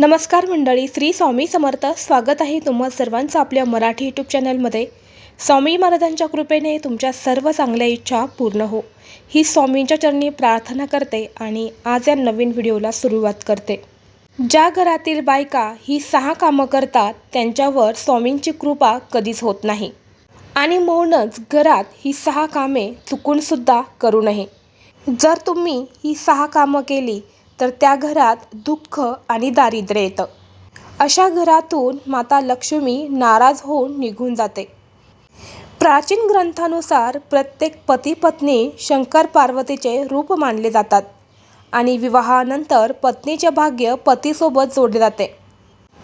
नमस्कार मंडळी श्री स्वामी समर्थ. स्वागत आहे तुम्हा सर्वांचं आपल्या मराठी यूट्यूब चॅनलमध्ये स्वामी महाराजांच्या कृपेने तुमच्या सर्व चांगल्या इच्छा पूर्ण हो. ही स्वामींच्या चरणी प्रार्थना करते आणि आज या नवीन व्हिडिओला सुरुवात करते. ज्या घरातील बायका ही सहा कामं करतात त्यांच्यावर स्वामींची कृपा कधीच होत नाही. आणि म्हणूनच घरात ही सहा कामे चुकूनसुद्धा करू नये. जर तुम्ही ही सहा कामं केली तर त्या घरात दुःख आणि दारिद्र्य येतं. अशा घरातून माता लक्ष्मी नाराज होऊन निघून जाते. प्राचीन ग्रंथानुसार प्रत्येक पती पत्नी शंकर पार्वतीचे रूप मानले जातात आणि विवाहानंतर पत्नीचे भाग्य पतीसोबत जोडले जाते.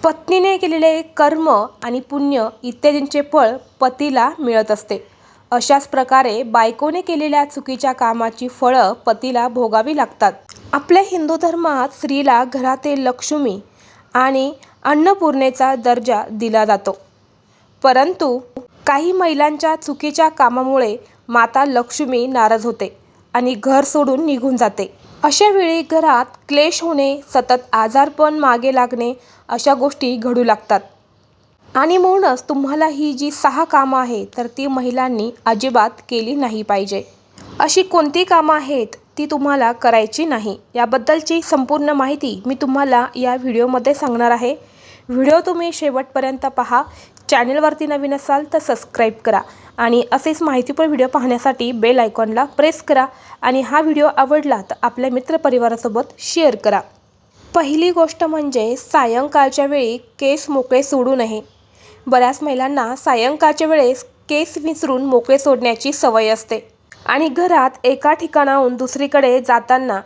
पत्नीने केलेले कर्म आणि पुण्य इत्यादींचे फळ पतीला मिळत असते. अशाच प्रकारे बायकोने केलेल्या चुकीच्या कामाची फळं पतीला भोगावी लागतात. आपल्या हिंदू धर्मात स्त्रीला घरातील लक्ष्मी आणि अन्नपूर्णेचा दर्जा दिला जातो. परंतु काही महिलांच्या चुकीच्या कामामुळे माता लक्ष्मी नाराज होते आणि घर सोडून निघून जाते. अशा वेळी घरात क्लेश होणे सतत आजारपण मागे लागणे अशा गोष्टी घडू लागतात. आणि म्हणूनच तुम्हाला ही जी सहा कामं आहेत तर ती महिलांनी अजिबात केली नाही पाहिजे. अशी कोणती कामं आहेत? ती तुम्हाला करायची नाही. याबद्दलची संपूर्ण माहिती मी तुम्हाला या व्हिडिओमध्ये सांगणार आहे. व्हिडिओ तुम्ही शेवटपर्यंत पहा. चॅनलवरती नवीन असाल तर सबस्क्राईब करा आणि असेच माहितीपूर्ण व्हिडिओ पाहण्यासाठी बेल आयकॉनला प्रेस करा आणि हा व्हिडिओ आवडला तर आपल्या मित्रपरिवारासोबत शेअर करा. पहिली गोष्ट म्हणजे सायंकाळच्या वेळी केस मोकळे सोडू नये. बऱ्याच महिलांना सायंकाळच्या वेळेस केस विसरून मोकळे सोडण्याची सवय असते. आणि घरात एका ठिकाणाहून दुसरीकडे जाताना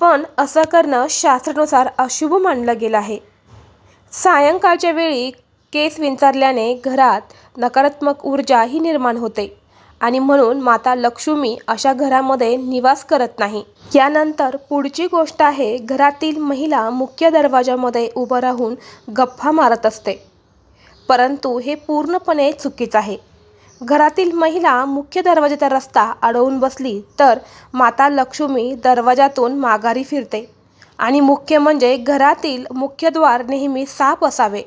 पण असं करणं शास्त्रानुसार अशुभ मानलं गेलं आहे. सायंकाळच्या वेळी केस विंचारल्याने घरात नकारात्मक ऊर्जा ही निर्माण होते आणि म्हणून माता लक्ष्मी अशा घरामध्ये निवास करत नाही. यानंतर पुढची गोष्ट आहे घरातील महिला मुख्य दरवाजामध्ये उभं राहून गप्पा मारत असते. परंतु हे पूर्णपणे चुकीचं आहे. घरातील महिला मुख्य दरवाजाचा रस्ता अडवून बसली तर माता लक्ष्मी दरवाजातून माघारी फिरते. आणि मुख्य म्हणजे घरातील मुख्यद्वार नेहमी साफ असावे.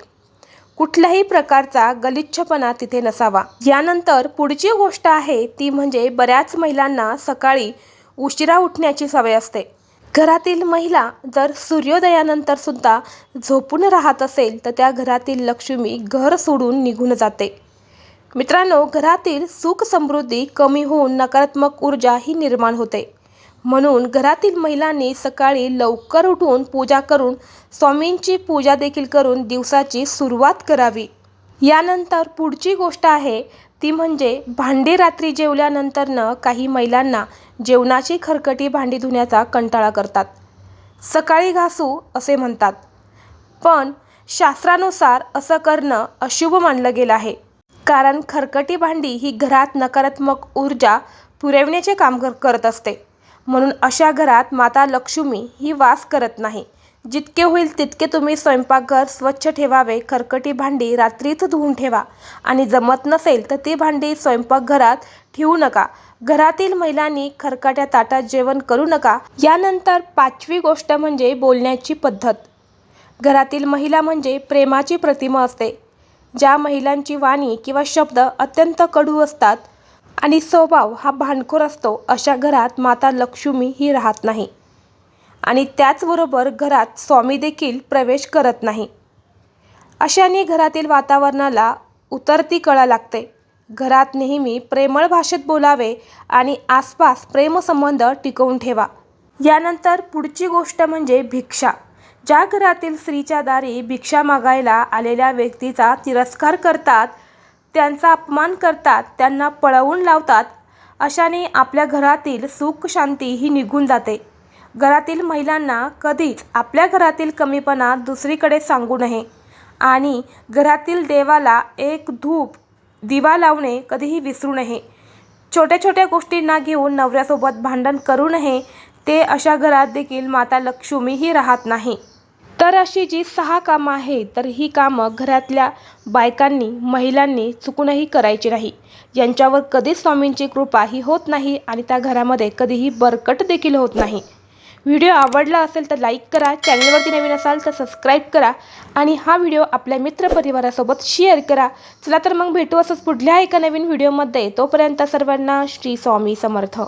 कुठल्याही प्रकारचा गलिच्छपणा तिथे नसावा. यानंतर पुढची गोष्ट आहे ती म्हणजे बऱ्याच महिलांना सकाळी उशिरा उठण्याची सवय असते. घरातील महिला जर सूर्योदयानंतर सुद्धा झोपून राहत असेल तर त्या घरातील लक्ष्मी घर सोडून निघून जाते. मित्रांनो घरातील सुख समृद्धी कमी होऊन नकारात्मक ऊर्जा ही निर्माण होते. म्हणून घरातील महिलांनी सकाळी लवकर उठून पूजा करून स्वामींची पूजा देखील करून दिवसाची सुरुवात करावी. यानंतर पुढची गोष्ट आहे ती म्हणजे भांडी रात्री जेवल्यानंतरनं काही महिलांना जेवणाची खरकटी भांडी धुण्याचा कंटाळा करतात. सकाळी घासू असे म्हणतात. पण शास्त्रानुसार असं करणं अशुभ मानलं गेलं आहे. कारण खरकटी भांडी ही घरात नकारात्मक ऊर्जा पुरविण्याचे काम कर करत असते. म्हणून अशा घरात माता लक्ष्मी ही वास करत नाही. जितके होईल तितके तुम्ही स्वयंपाकघर स्वच्छ ठेवावे खरकटी भांडी रात्रीच धुवून ठेवा. आणि जमत नसेल तर ती भांडी स्वयंपाकघरात ठेवू नका. घरातील महिलांनी खरकाट्या ताटात जेवण करू नका. यानंतर पाचवी गोष्ट म्हणजे बोलण्याची पद्धत. घरातील महिला म्हणजे प्रेमाची प्रतिमा असते. ज्या महिलांची वाणी किंवा शब्द अत्यंत कडू असतात आणि स्वभाव हा भांडखोर असतो अशा घरात माता लक्ष्मी ही राहत नाही. आणि त्याचबरोबर घरात स्वामी देखील प्रवेश करत नाही. अशाने घरातील वातावरणाला उतरती कळा लागते. घरात नेहमी प्रेमळ भाषेत बोलावे आणि आसपास प्रेमसंबंध टिकवून ठेवा. यानंतर पुढची गोष्ट म्हणजे भिक्षा. ज्या घरातील स्त्रीच्या दारी भिक्षा मागायला आलेल्या व्यक्तीचा तिरस्कार करतात त्यांचा अपमान करतात त्यांना पळवून लावतात अशाने आपल्या घरातील सुख शांती ही निघून जाते. घरातील महिलांना कधीच आपल्या घरातील कमीपणा दुसरीकडे सांगू नये आणि घरातील देवाला एक धूप दिवा लावणे कधीही विसरू नये. छोट्या छोट्या गोष्टींना घेऊन नवऱ्यासोबत भांडण करू नये ते अशा घरात देखील माता लक्ष्मी ही राहत नाही. तर अशी जी सहा कामं आहेत तर ही कामं घरातल्या बायकांनी महिलांनी चुकूनही करायची नाही. यांच्यावर कधीच स्वामींची कृपा ही होत नाही आणि त्या घरामध्ये कधीही बरकट देखील होत नाही. व्हिडिओ आवडला असेल तर लाईक करा चॅनलवरती नवीन असाल तर सबस्क्राईब करा आणि हा व्हिडिओ आपल्या मित्रपरिवारासोबत शेअर करा. चला तर मग भेटू असंच पुढल्या एका नवीन व्हिडिओमध्ये. तोपर्यंत सर्वांना श्री स्वामी समर्थ.